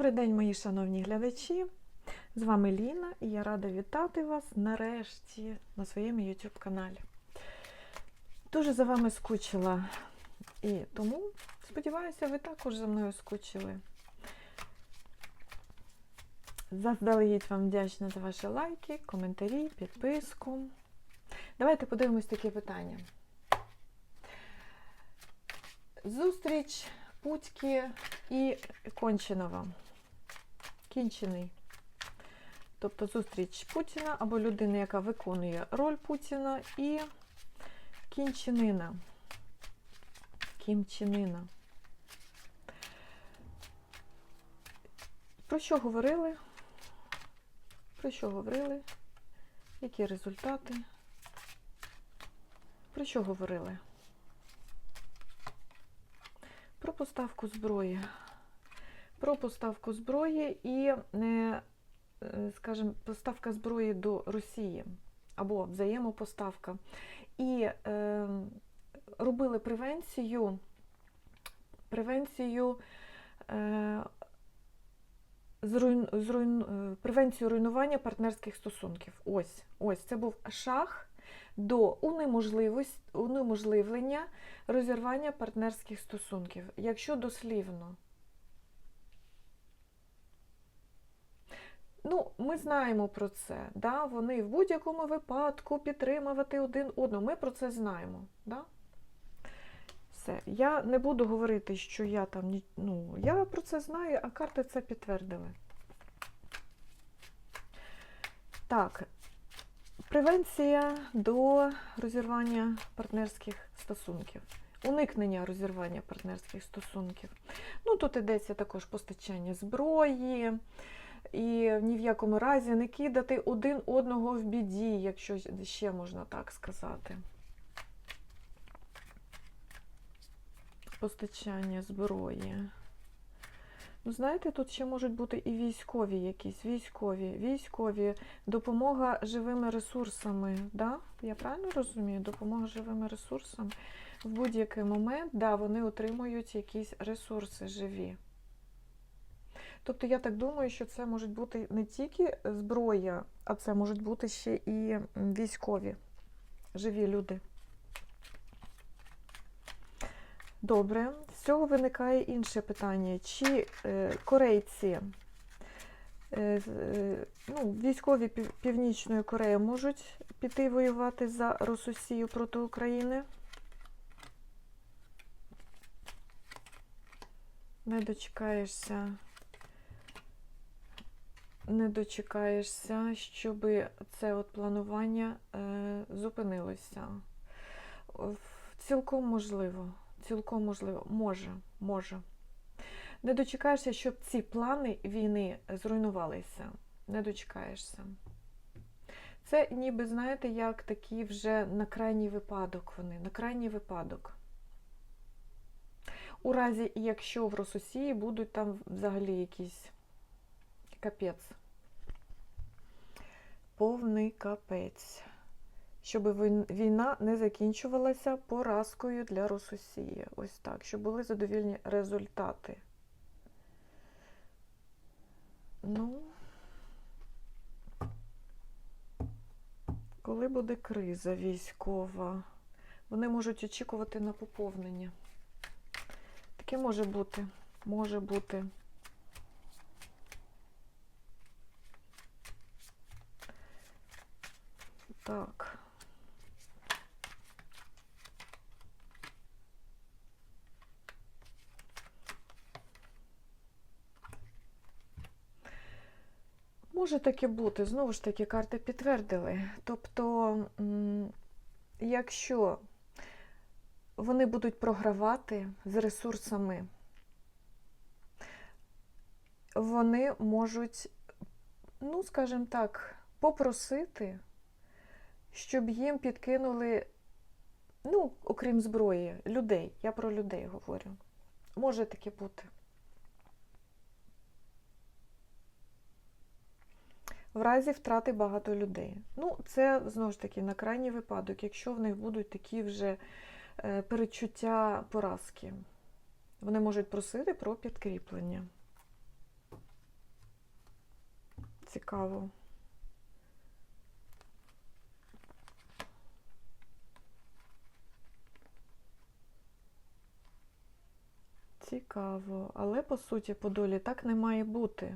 Добрий день, мої шановні глядачі. З вами Ліна і я рада вітати вас нарешті на своєму YouTube каналі. Дуже за вами скучила і тому, сподіваюся, ви також за мною скучили. Заздалегідь вам вдячна за ваші лайки, коментарі, підписку. Давайте подивимось таке питання. Зустріч Путьки і Конченова. Кінчений. Тобто зустріч Путіна або людини, яка виконує роль Путіна, і кінчинина. Кімчинина. Про що говорили? Про що говорили? Які результати? Про що говорили? Про поставку зброї. Про поставку зброї і, е, скажімо, поставка зброї до Росії або взаємопоставка. І е, робили превенцію, превенцію, е, зруйн, зруйн, е, превенцію руйнування партнерських стосунків. Ось, ось це був шаг до унеможливлення розірвання партнерських стосунків, якщо дослівно. Ну, ми знаємо про це. Да? Вони в будь-якому випадку підтримувати один одного. Ми про це знаємо. Да? Все. Я не буду говорити, що я там ну, я про це знаю, а карти це підтвердили. Так, превенція до розірвання партнерських стосунків. Уникнення розірвання партнерських стосунків. Ну, тут йдеться також постачання зброї, і ні в якому разі не кидати один одного в біді, якщо ще можна так сказати. Постачання зброї. Ну, знаєте, тут ще можуть бути і військові якісь, військові, військові, допомога живими ресурсами. Да? Я правильно розумію? Допомога живими ресурсами. В будь-який момент да, вони отримують якісь ресурси живі. Тобто я так думаю, що це можуть бути не тільки зброя, а це можуть бути ще і військові, живі люди. Добре, з цього виникає інше питання. Чи е, корейці, е, е, ну, військові Північної Кореї можуть піти воювати за Росію проти України? Не дочекаєшся. Не дочекаєшся, щоб це от планування е, зупинилося. Цілком можливо. Цілком можливо. Може, може. Не дочекаєшся, щоб ці плани війни зруйнувалися. Не дочекаєшся. Це ніби, знаєте, як такі вже на крайній випадок вони, на крайній випадок. У разі, якщо в Росії будуть там взагалі якісь капець. Повний капець. Щоб війна не закінчувалася поразкою для Росії. Ось так, щоб були задовільні результати. Ну, коли буде криза військова, вони можуть очікувати на поповнення. Таке може бути. Може бути. Так. Може таке бути, знову ж таки, карти підтвердили. Тобто, якщо вони будуть програвати з ресурсами, вони можуть, ну, скажімо так, попросити, щоб їм підкинули, ну, окрім зброї, людей. Я про людей говорю. Може таке бути. В разі втрати багато людей. Ну, це знову ж таки на крайній випадок, якщо в них будуть такі вже е, перечуття поразки. Вони можуть просити про підкріплення. цікаво. Цікаво, але по суті по долі так не має бути.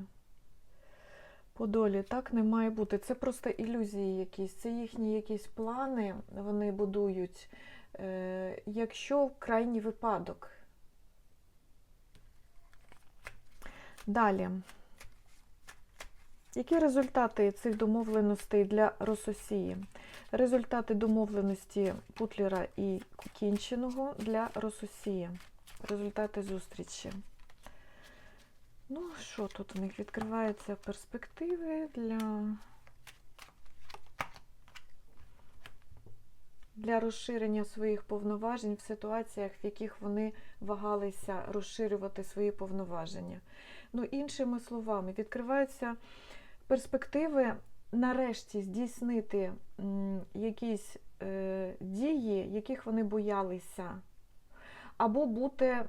По долі так не має бути. Це просто ілюзії якісь, це їхні якісь плани вони будують, е, якщо крайній випадок. Далі. Які результати цих домовленостей для Рососії? Результати домовленості Путлера і Кінченого для Рососії. Результати зустрічі. Ну, що тут у них відкриваються перспективи для, для розширення своїх повноважень в ситуаціях, в яких вони вагалися розширювати свої повноваження. Ну, іншими словами, відкриваються перспективи нарешті здійснити якісь е, дії, яких вони боялися або бути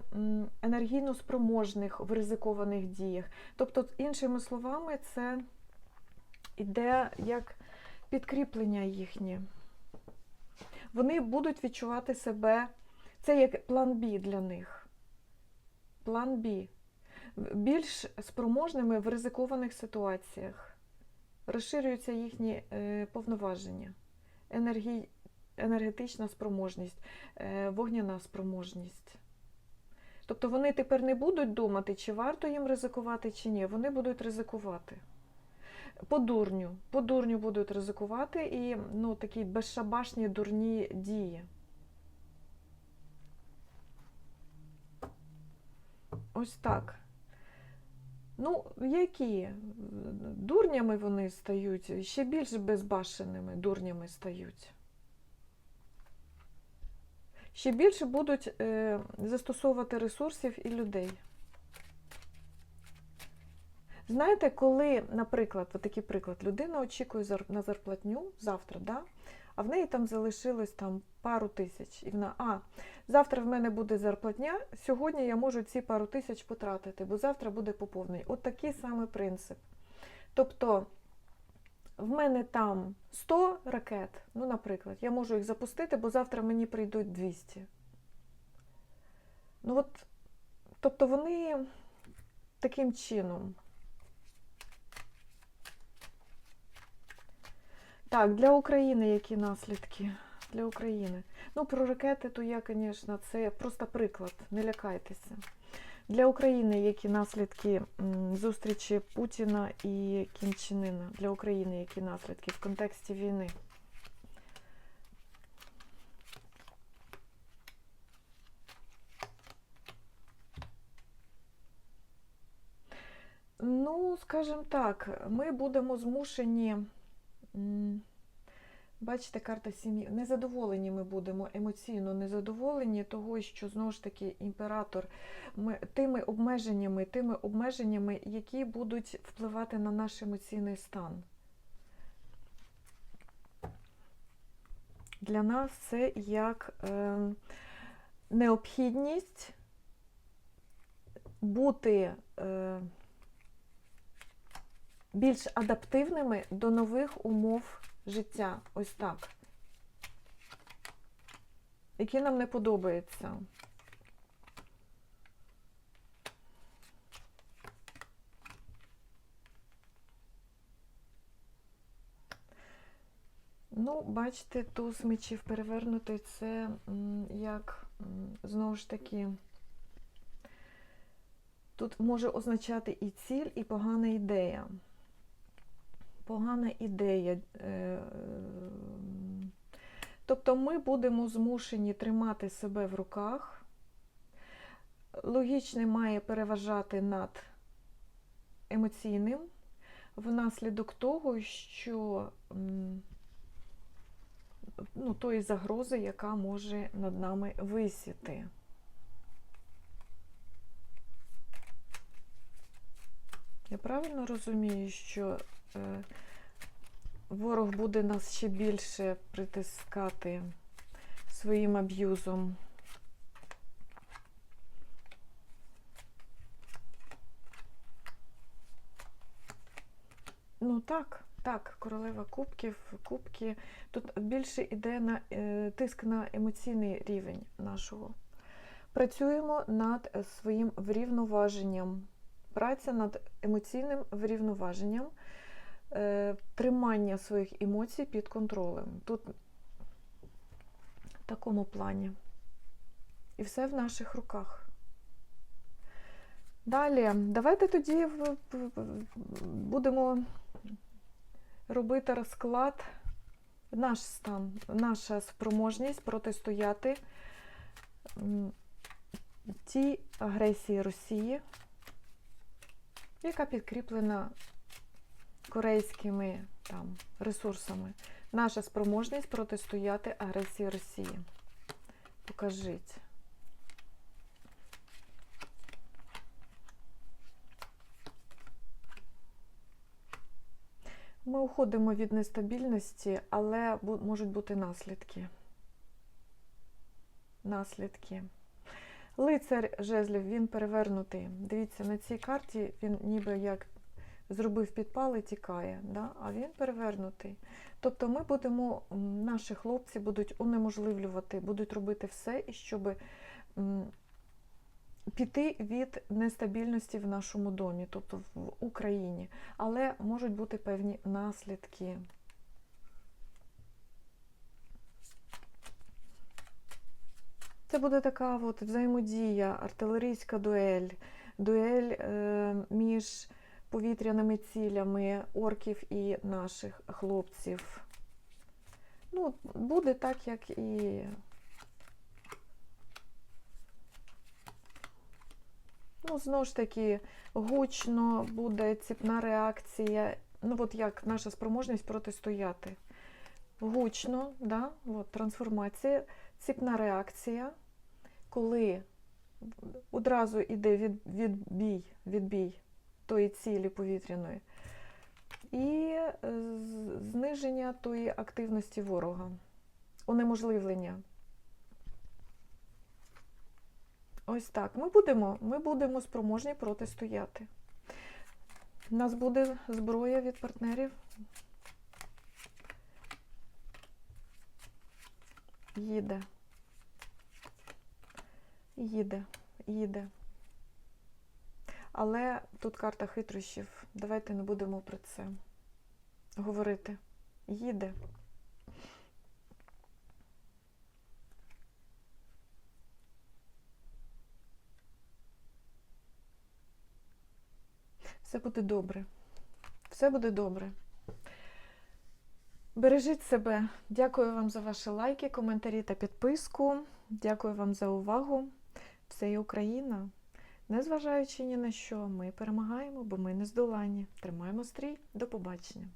енергійно спроможних в ризикованих діях. Тобто, іншими словами, це іде як підкріплення їхнє. Вони будуть відчувати себе, це як план Б для них. План Б. Більш спроможними в ризикованих ситуаціях. Розширюються їхні е, повноваження. Енергій, енергетична спроможність, е, вогняна спроможність. Тобто вони тепер не будуть думати, чи варто їм ризикувати, чи ні. Вони будуть ризикувати. По дурню, по дурню будуть ризикувати і ну, такі безшабашні дурні дії. Ось так. Ну, які? Дурнями вони стають, ще більш безбашеними дурнями стають ще більше будуть е, застосовувати ресурсів і людей. Знаєте, коли, наприклад, такий приклад, людина очікує на зарплатню завтра, да? а в неї там залишилось там пару тисяч. І вона, а, завтра в мене буде зарплатня, сьогодні я можу ці пару тисяч потратити, бо завтра буде поповнення. От такий самий принцип. Тобто, в мене там 100 ракет, ну, наприклад, я можу їх запустити, бо завтра мені прийдуть 200. Ну от, тобто вони таким чином. Так, для України які наслідки? Для України. Ну, про ракети, то я, звісно, це просто приклад, не лякайтеся. Для України які наслідки зустрічі Путіна і Кінчинина? Для України які наслідки в контексті війни? Ну, скажімо так, ми будемо змушені. Бачите, карта сім'ї. Незадоволені ми будемо емоційно незадоволені того, що знову ж таки імператор ми, тими обмеженнями, тими обмеженнями, які будуть впливати на наш емоційний стан. Для нас це як е, необхідність бути е, більш адаптивними до нових умов життя. Ось так. Які нам не подобаються. Ну, бачите, туз мечів перевернутий, це як, знову ж таки, тут може означати і ціль, і погана ідея погана ідея. Е, тобто ми будемо змушені тримати себе в руках. Логічне має переважати над емоційним внаслідок того, що ну, тої загрози, яка може над нами висіти. Я правильно розумію, що ворог буде нас ще більше притискати своїм аб'юзом. Ну так, так, королева кубків, кубки. Тут більше йде на е, тиск на емоційний рівень нашого. Працюємо над е, своїм врівноваженням. Праця над емоційним врівноваженням, е, тримання своїх емоцій під контролем. Тут в такому плані. І все в наших руках. Далі, давайте тоді будемо робити розклад, наш стан, наша спроможність протистояти тій агресії Росії, яка підкріплена корейськими там, ресурсами. Наша спроможність протистояти агресії Росії. Покажіть. Ми уходимо від нестабільності, але можуть бути наслідки. Наслідки. Лицар жезлів, він перевернутий. Дивіться, на цій карті він ніби як зробив підпал і тікає, да? а він перевернутий. Тобто ми будемо, наші хлопці будуть унеможливлювати, будуть робити все, щоб піти від нестабільності в нашому домі, тобто в Україні. Але можуть бути певні наслідки. Це буде така от взаємодія, артилерійська дуель, дуель е, між повітряними цілями орків і наших хлопців. Ну, буде так, як і. Ну, знову ж таки, гучно буде ціпна реакція. Ну, от як наша спроможність протистояти. Гучно, да? от, трансформація, ціпна реакція, коли одразу йде від, відбій, відбій тої цілі повітряної, і е, зниження тої активності ворога, унеможливлення. Ось так. Ми будемо, ми будемо спроможні протистояти. У нас буде зброя від партнерів. Їде. Їде, їде. Але тут карта хитрощів. Давайте не будемо про це говорити. Їде. Все буде добре. Все буде добре. Бережіть себе. Дякую вам за ваші лайки, коментарі та підписку. Дякую вам за увагу. Це і Україна. Незважаючи ні на що, ми перемагаємо, бо ми не здолані. Тримаємо стрій. До побачення.